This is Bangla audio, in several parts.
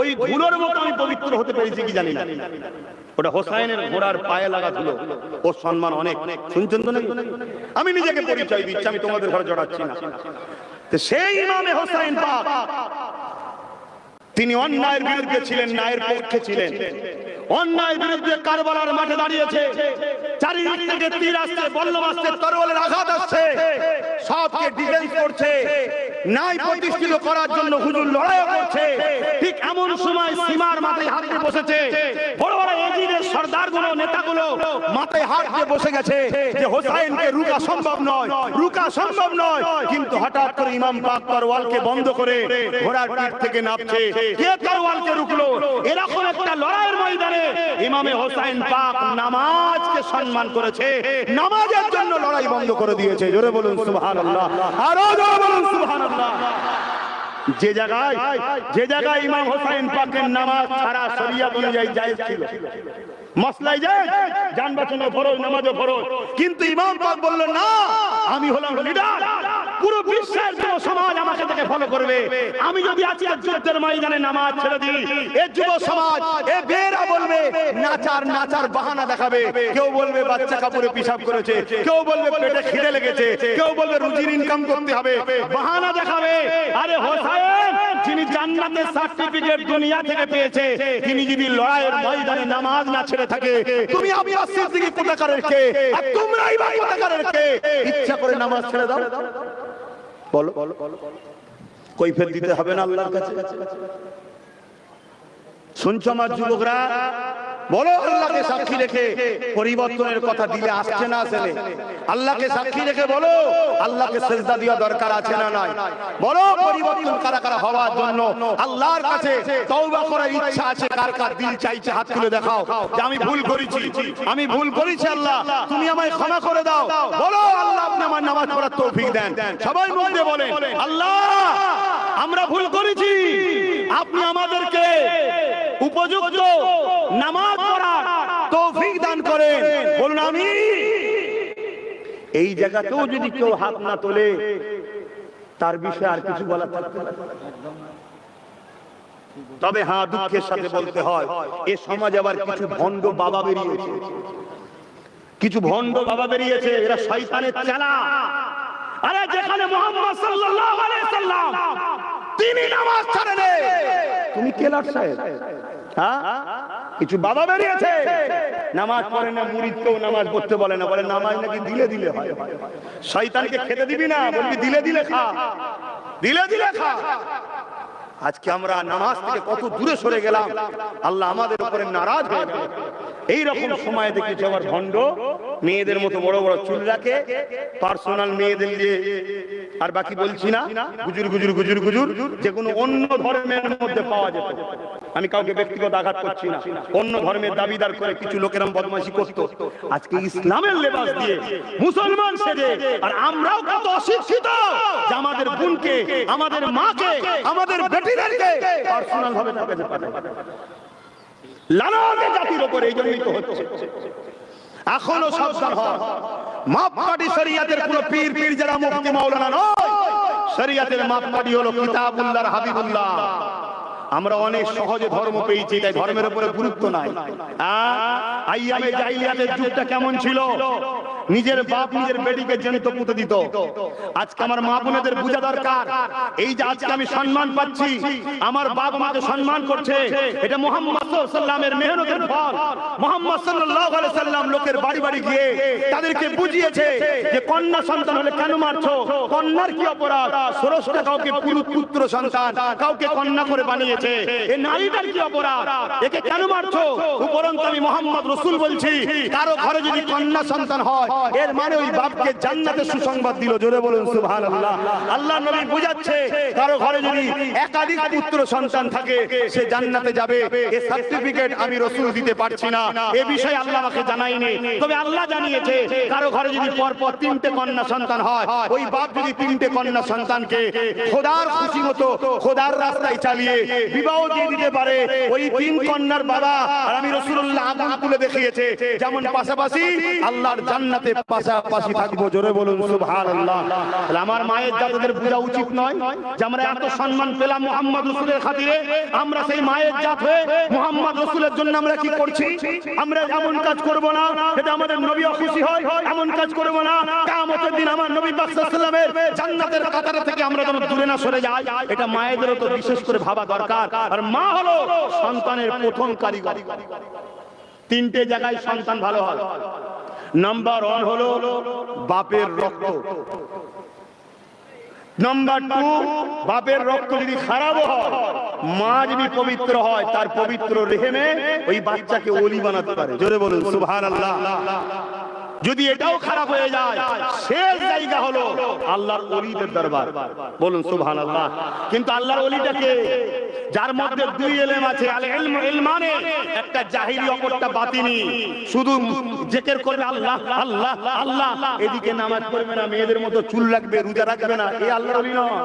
ওই ধুলোর মতো আমি পবিত্র হতে পেরেছি কি জানি না। ওটা হোসাইনের ঘোড়ার পায়ে লাগা ধুলো। সম্মান অনেক। শুনছেন তো আমি নিজেকে পরিচয় দিচ্ছি, আমি তোমাদের ঘরে জড়াচ্ছি না। সেই ইমামে হোসাইন পাক তিনি অন্যায়ের বিরুদ্ধে ছিলেন, ন্যায়ের পক্ষে ছিলেন। অন্যায়ের বিরুদ্ধে কারবালার মাঠে দাঁড়িয়েছে। চারিদিক থেকে তীর আসছে বল্লম আসছে, তরোয়ালের আঘাত আসছে। সবকে ডিফেন্স করছে। ন্যায় প্রতিষ্ঠিত করার জন্য হুজুর লড়াই করছে। ঠিক এমন সময় সীমার মাথায় হাত দিয়ে বসেছে। বড় বড় এজিদের সর্দারগুলো, নেতাগুলো মাথায় হাত দিয়ে বসে গেছে যে রুকা সম্ভব নয়, রুকা সম্ভব নয়। কিন্তু হঠাৎ করে ইমাম পাক বন্ধ করে ঘোড়ার পিঠ থেকে কে রুকলো? এরকম একটা লড়াইয়ের ময়দানে ইমামে হোসাইন পাক সম্মান করেছে। নামাজের জন্য লড়াই বন্ধ করে দিয়েছে। জোরে বলুন, সুবহানাল্লাহ। আরও জোরে বলুন, সুবহানাল্লাহ। যে জায়গায় যে জায়গায় ইমাম হোসাইন পাকের নামাজ ছাড়া শরিয়াত অনুযায়ী জায়েজ ছিল। মসলাই যায় যান বাঁচানো ফরজ নামাজও ফরজ। কিন্তু ইমাম পাক বলল, না, আমি হলাম লিডার পুরো বিশ্বের যুব সমাজ আমাকে দেখে ফলো করবে। আমি যদি আজকে যুদ্ধের ময়দানে নামাজ ছেড়ে দিই, এ যুব সমাজ, এ বেরা বলবে, নাচার নাচার বাহানা দেখাবে। কেউ বলবে, বাচ্চা কাপড়ে পিসাব করেছে। কেউ বলবে, পেটে খিদে লেগেছে। কেউ বলবে, রুজির ইনকাম করতে হবে। বাহানা দেখাবে। আরে হোসাইন, যিনি জান্নাতের সার্টিফিকেট দুনিয়া থেকে পেয়েছে, তিনি যদি লড়াইয়ের ময়দানে নামাজ না ছেড়ে থাকে, তুমি আব্বাস সিদ্দিকী কোথাকারের কে? আর তোমরাই বা কোথাকারের কে? ইচ্ছা করে নামাজ ছেড়ে দাও। বলো কৈফের দিতে হবে না আল্লাহর কাছে। শুনছো আমার যুবকরা? বলো, আল্লাহকে সাক্ষী রেখে পরিবর্তনের কথা দিলে আসছে না আসে আল্লাহকে সাক্ষী রেখে বলো, আল্লাহকে সেজদা দেওয়া দরকার আছে না নাই। বলো, পরিবর্তন কারা কারা হওয়ার জন্য আল্লাহর কাছে তওবা করার ইচ্ছা আছে, কার কার দিল চাইছে হাত তুলে দেখাও। যে আমি ভুল করেছি, আমি ভুল করেছি আল্লাহ, তুমি আমায় ক্ষমা করে দাও। বলো, আল্লাহ আপনি আমার নামাজ পড়ার তৌফিক দেন। সবাই মুখ আল্লাহ, আমরা ভুল করেছি, আপনি আমাদেরকে উপযুক্ত নামাজ পড়ার তৌফিক দান করেন। বলুন আমি এই জায়গাতেও যদি কেউ হাত না তোলে, তার বিষয়ে আর কিছু বলা থাকবে তবে হ্যাঁ দুঃখের সাথে বলতে হয়, এ সমাজ আবার কিছু ভণ্ড বাবা বেরিয়েছে। কিছু ভণ্ড বাবা বেরিয়েছে, এরা শয়তানের চালা। আরে, যেখানে মোহাম্মদ সাল্লাল্লাহু আলাইহি সাল্লাম তিনি নামাজ ছাড়েন তুমি কেলার সাহেব? হ্যাঁ? কিছু বাবা বেরিয়েছে। নামাজ পড়ে না মুরিদকেও নামাজ পড়তে বলে না। বলে, নামাজ নাকি দিলে দিলে হয়। শয়তানকে খেতে দিবি না, বলবি দিলে দিলে খা। দিলে দিলে খা। আজকে আমরা নামাজ থেকে কত দূরে সরে গেলাম। আল্লাহ আমাদের উপরে নারাজ হয়ে গেল। এই রকম সময় দেখেছি আমার ভণ্ড। মেয়েদের মতো বড় বড় চুল রাখে। পার্সোনাল মেয়েদের দিয়ে আর বাকি বলছি না। গুজুর গুজুর গুজুর গুজুর যে কোনো অন্য ধর্মের মধ্যে পাওয়া যেত। আমি কাউকে ব্যক্তিগত আঘাত করছি না। অন্য ধর্মের দাবিদার করে কিছু লোকেরাম বদমাশি করত। আজকে ইসলামের লেবাস দিয়ে মুসলমান সেজে আর আমরাও কত অশিক্ষিত। যে আমাদের বোনকে আমাদের মাকে আমাদের বেটিদেরকে পার্সোনাল ভাবে কাছে পাঠায় লালনে জাতির উপরে এই জন্যই তো হচ্ছে। এখনও সাবধান হয় মাপকাঠি শরিয়াতের কোন পীর পীর যারা মুফতি মাওলানা নয়, শরিয়াতের মাপকাঠি হলো কিতাবুল্লাহর হাবিবুল্লাহ। আমরা অনেক সহজে ধর্ম পেয়েছি, তাই ধর্মের উপরে গুরুত্ব নাই। আইয়ামে জাহিলিয়াতের যুগটা কেমন ছিল? নিজের বাপ নিজের বেটিকে জেন্ত পুঁতে দিত। আজকে আমার মা বোনেদের বোঝা দরকার। এই যে আজকে আমি সম্মান পাচ্ছি, আমার বাপ মাকে সম্মান করছে, এটা মোহাম্মদ সাল্লামের মেহনতের ফল। মোহাম্মদ সাল্লাল্লাহু আলাইহি সাল্লাম লোকের বাড়ি বাড়ি গিয়ে তাদেরকে বুঝিয়েছে যে কন্যা সন্তান হলে কেন মারছো? কন্যার কি অপরাধ? ষোড়শটা কাউকে পুরুষ পুত্র সন্তান কাউকে কন্যা করে বানিয়েছে। এ নারীটার কি অপরাধ? একে কেন মারছো? উপরন্ত আমি মোহাম্মদ রসুল বলছি, কারও ঘরে যদি কন্যা সন্তান হয় এর মানে ওই বাপকে জান্নাতের সুসংবাদ দিল, জোরে বলুন, সুবহানাল্লাহ। আল্লাহ নবী বুঝাচ্ছে, কারও ঘরে যদি একাধিক পুত্র সন্তান থাকে, সে জান্নাতে যাবে। এ সার্টিফিকেট আমি রসুল দিতে পারছি না। এ বিষয়ে আল্লাহ আমাকে জানাইনি তবে আল্লাহ জানিয়েছে, কারও ঘরে যদি পর পর তিনটে কন্যা সন্তান হয়, ওই বাপ যদি তিনটে কন্যা সন্তানকে খোদার খুশি মতো, খোদার রাস্তায় চালিয়ে বিবাহ দিয়ে দিতে পারে, ওই তিন কন্যার বাবা, আর আমি রসুল্লাহ আগুন তুলে দেখিয়েছে, যেমন পাশাপাশি আল্লাহর জান্নাত জান্নাতে পাশাপাশি থাকব, জোরে বলুন, সুবহানাল্লাহ। তাহলে আমার মায়ের জাতদের বোঝা উচিত নয় যে আমরা এত সম্মান পেলাম মোহাম্মদ রসুলের খাতিরে। আমরা সেই মায়ের জাত হয়ে মোহাম্মদ রসুলের জন্য আমরা কি করছি? আমরা এমন কাজ করব না এটা আমাদের নবী খুশি হয়, এমন কাজ করব না। কিয়ামতের দিন আমার নবী পাক সাল্লাল্লাহু আলাইহি জান্নাতের কাতার থেকে আমরা যেন দূরে না সরে যাই, এটা মায়েদেরও তো বিশেষ করে ভাবা দরকার। আর মা হলো সন্তানের প্রথম কারিগর। তিনটে জায়গায় সন্তান ভালো হয়। নাম্বার ওয়ান হলো বাপের রক্ত। নাম্বার টু বাপের রক্ত যদি খারাপ হয়, মা যদি পবিত্র হয়, তার পবিত্র রেহেমে ওই বাচ্চাকে ওলি বানাতে পারে। জোরে বলুন সুভান আল্লাহ যদি এটাও খারাপ হয়ে যায়, শেষ আল্লাহর অলিদের দরবার। বলুন সুবহান আল্লাহ কিন্তু আল্লাহর অলিটাকে যার মধ্যে দুই এলেম আছে একটা জাহিরি অপরটা বাতিনি। শুধু জেকের করবে আল্লাহ আল্লাহ আল্লাহ। এদিকে নামাজ পড়বে না, মেয়েদের মতো চুল লাগবে রোজা রাখবে না। এই আল্লাহর অলি নয়।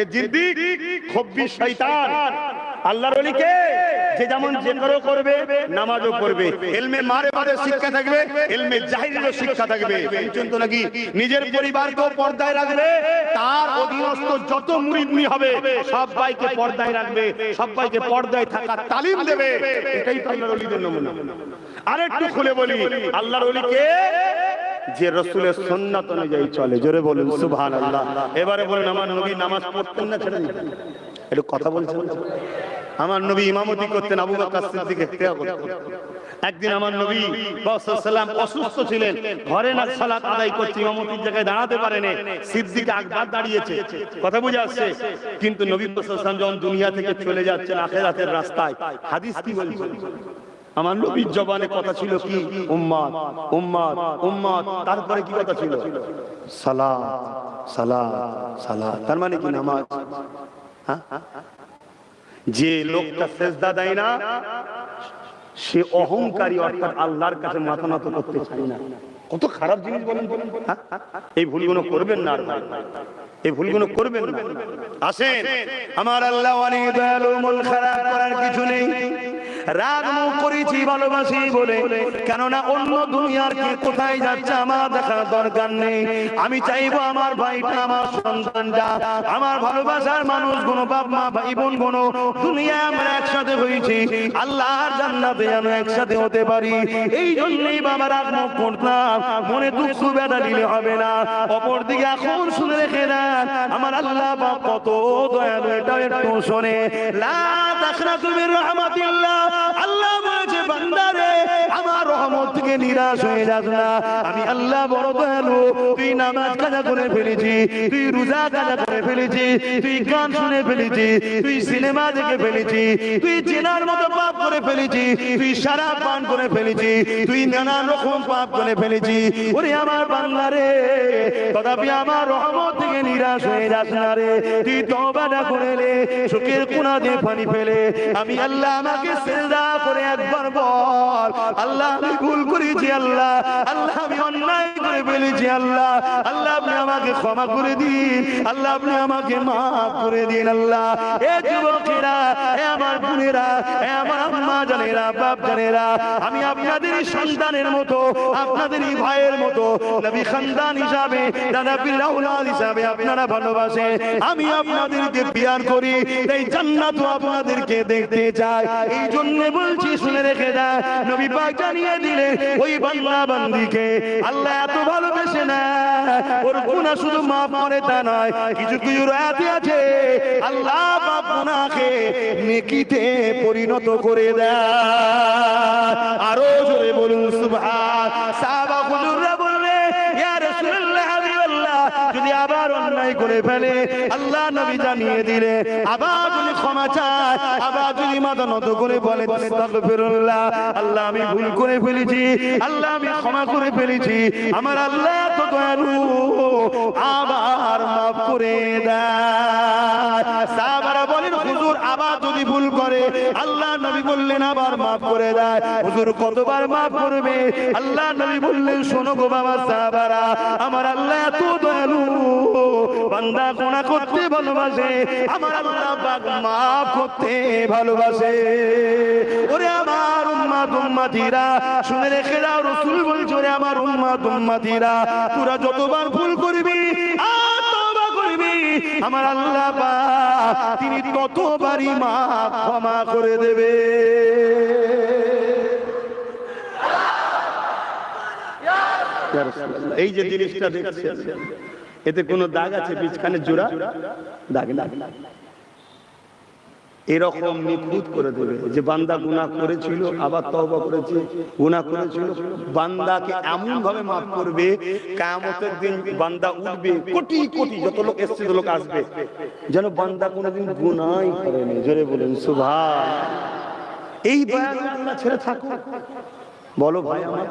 এ জিদ্দিক খব্বিস শয়তান। আল্লাহর অলিকে যে যেমন করবে, নামাজও করবে এলমে মারে মারে শিক্ষা থাকবে এলমে জাহিরেরও শিক্ষা থাকবে। পর্যন্ত নাকি নিজের পরিবারকেও পর্দায় রাখবে, তার অধীনস্থ যত হবে সবাইকে পর্দায় রাখবে সবাইকে পর্দায় তালিম দেবে। এটাই তো আল্লাহর নমুনা। আরেকটু খুলে বলি, আল্লাহর অলিকে যে রসুলের সন্ন্যত অনুযায়ী চলে, জোরে বলুন সুবহান আল্লাহ এবারে বলুন, আমার নবী নামাজ পড়তেন না ছেড়ে দিতেন? একটু কথা বলছেন? আমার নবী ইমামতি করতেন আবু বকর সিদ্দিক একদিন আমার নবী সাল্লাম অসুস্থ ছিলেন, ঘরে না সালাত আদায় করছে ইমামতির জায়গায় দাঁড়াতে পারেনি। সিদ্দিক আকবর দাঁড়িয়েছে, কথা বুঝে আসছে। কিন্তু নবী সাল্লাম যখন দুনিয়া থেকে চলে যাচ্ছেন আখেরাতের রাস্তায়, হাদিস কি বলছে? আমার নবীর জবানে কথা ছিল কি? উম্মাদ উম্মাদ উম্মাদ। তারপরে কি কথা ছিল? সালাত সালাত সালাত। তার মানে কি নামাজ? হ্যাঁ? যে লোকটা সেজদা দেয় না, সে অহংকারী অর্থাৎ আল্লাহর কাছে মাথা নত করতে চায় না কত খারাপ জিনিস বলেন? এই ভুলগুলো করবেন না আর। এই ভুলগুলো করবেন না আসেন আমার আল্লাহ অনেক দয়ালু মন খারাপ করার কিছু নেই রাগ মুখ করেছি, ভালোবাসি বলে। কেননা অন্য দুনিয়ার কে কোথায় যাচ্ছে আমার দেখার দরকার নেই। আমি চাইব আমার ভাইটা, আমার সন্তানটা, আমার ভালোবাসার মানুষগুলো বাপ মা ভাই বোনগুলো দুনিয়া আমরা একসাথে হয়েছি। আল্লাহর জান্নাতে যেন একসাথে হতে পারি। এই জন্যই বাবা রাগ মুখ করতাম মনে দুঃখ বেদা দিলে হবে না। অপর দিকে এখন শুনে রেখে দেন, আমার আল্লাহ বাপ কত দয়ালু, এটা একটু শোনে। লা তাখনা তুমি রহমাতিল্লাহ রহমত থেকে নিরাশ হয়ে যাস না। আমি আল্লাহ বড় দয়ালু। তুই নামাজ কাজা করে ফেলেছি, তুই রোজা কাজা করে ফেলেছি, তুই গান শুনে ফেলেছি, তুই সিনেমা দেখে ফেলেছি, তুই চেনার মতো পাপ করে ফেলেছি, তুই সারা পান করে ফেলেছি, তুই নানান রকম পাপ করে ফেলেছি। ওরে আমার বাংলারে তথাপি আমার রহমত থেকে নিরাশ হয়ে যাস না রে। তুই তবাটা করে রে চোখের কোনা দিয়ে ফেলে। আমি আল্লাহ আমাকে সেজদা করে একবার বল। আল্লাহ আমি ভুল করেছি, আল্লাহ। আল্লাহ আমি অন্যায় করে ফেলেছি, আল্লাহ। আল্লাহ আপনি আমাকে ক্ষমা করে দিন, আল্লাহ আপনি আমাকে মাফ করে দিন, আল্লাহ। এ যুবকেরা, এ আমার বোনেরা, এ আমার আম্মা জানেরা, বাপ জানেরা, আমি আপনাদের সন্তানের মতো, আপনাদেরই ভাইয়ের মতো, নবী খানদান হিসাবে, দাদা বিল্লাহুল হিসাবে আপনারা ভালোবাসে আমি আপনাদেরকে বিয়ার করি এই জান্নাত আপনাদেরকে দেখতে চাই। এই জন্য বলছি, শুনে রেখে দেয় নবী পাক জানিয়ে ওই বান্দা বান্দিকে আল্লাহ এত ভালোবেসে না। ওর গুনাহ শুধু মাফ করে তা নয়, কিছু কিছু রাতে আছে। আল্লাহ বাপ গুনাহকে নেকিতে পরিণত করে দেয় আরও জোরে বলুন, সুবহান। করে ফেলে। আল্লাহ নবী জানিয়ে দিলে, আবার যদি ক্ষমা চায়, আবার যদি মাথা নত করে বলে, আস্তাগফিরুল্লাহ, আল্লাহ আমি ভুল করে ফেলেছি, আল্লাহ আমি ক্ষমা করে ফেলেছি, আমার আল্লাহ তো দয়ালু, আবার মাফ করে দেয়। সাহাবারা বলেন, হুজুর, আবার যদি ভুল করে বললেন, আবার মাফ করে দেয়। হুজুর কতবার মাফ করবে? আল্লাহ নবী বললেন, শোনো গো বাবা সাহাবারা, আমার আল্লাহ এত দয়ালু। বান্দা গোনা করতে ভালোবাসে, আমার আল্লাহ পাক মাফ করতে ভালোবাসে। ওরে আমার উম্মা উম্মাত উম্মাতিরা, শুনে রেখে দাও, রসুল বলছো রে আমার উম্মাত উম্মাতিরা, তোরা যতবার ভুল আমার আল্লাহ তিনি ততবারই মা ক্ষমা করে দেবে। এই যে জিনিসটা দেখছেন, এতে কোনো দাগ আছে? বিছখানে জোড়া? দাগ দাগ দাগ এরকম নিখুঁত করে দেবে যে বান্দা গুনাহ করেছিল, আবার তহবা করেছে, গুনাহ করেছিল। বান্দাকে এমন ভাবে মাফ করবে, কিয়ামতের দিন বান্দা উঠবে, কোটি কোটি যত লোক এসছে লোক আসবে। যেন বান্দা কোনোদিন গুনাহই করেনি জোরে বলেন, সুবহান। এই আল্লাহ ছেড়ে থাকো বলো ভাই আমার